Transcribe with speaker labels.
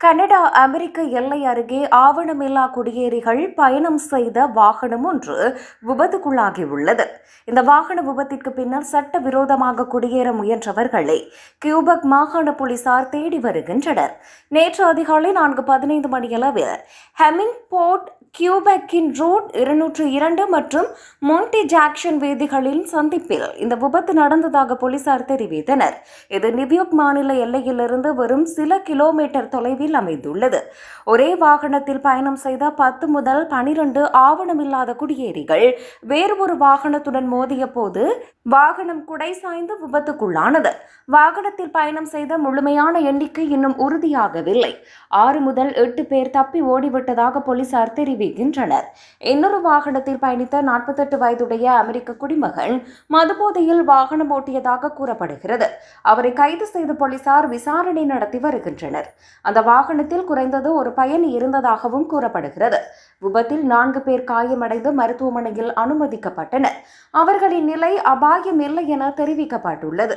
Speaker 1: Canada அமெரிக்க எல்லை அருகே ஆவணமில்லா குடியேறிகள் பயணம் செய்த வாகனம் ஒன்று விபத்துக்குள்ளாகியுள்ளது. இந்த வாகன விபத்திற்கு பின்னர் சட்டவிரோதமாக குடியேற முயன்றவர்களை கியூபக் மாகாண போலீசார் தேடி வருகின்றனர். நேற்று அதிகாலை நான்கு பதினைந்து மணியளவில் ஹெமிங் போர்ட் கியூபெக்கின் ரோட் இருநூற்று இரண்டு மற்றும் மோண்டி ஜாக்சன் வீதிகளின் சந்திப்பில் இந்த விபத்து நடந்ததாக போலீசார் தெரிவித்தனர். இது நியூயார்க் மாநில எல்லையிலிருந்து வரும் சில கிலோமீட்டர் தொலைவில் அமைந்துள்ளது. ஒரே வாகனத்தில் பயணம் செய்த பத்து முதல் பனிரெண்டு ஆவணமில்லாத குடியேறிகள் வேறு ஒரு வாகனத்துடன் மோதிய போது வாகனம் குடை சாய்ந்து விபத்துக்குள்ளானது. வாகனத்தில் பயணம் செய்த முழுமையான எண்ணிக்கை இன்னும் உறுதியாகவில்லை. ஆறு முதல் எட்டு பேர் தப்பி ஓடிவிட்டதாக போலீசார் தெரிவிக்கின்றனர் இன்னொரு வாகனத்தில் பயணித்த நாற்பத்தெட்டு வயதுடைய அமெரிக்க குடிமகன் மதுபோதையில் வாகனம் ஓட்டியதாக கூறப்படுகிறது. அவரை கைது செய்த போலீசார் விசாரணை நடத்தி வருகின்றனர். அந்த வாகனத்தில் குறைந்தது ஒரு பயணி இருந்ததாகவும் கூறப்படுகிறது. விபத்தில் நான்கு பேர் காயமடைந்து மருத்துவமனையில் அனுமதிக்கப்பட்டனர். அவர்களின் நிலை அபாயம் இல்லை என தெரிவிக்கப்பட்டுள்ளது.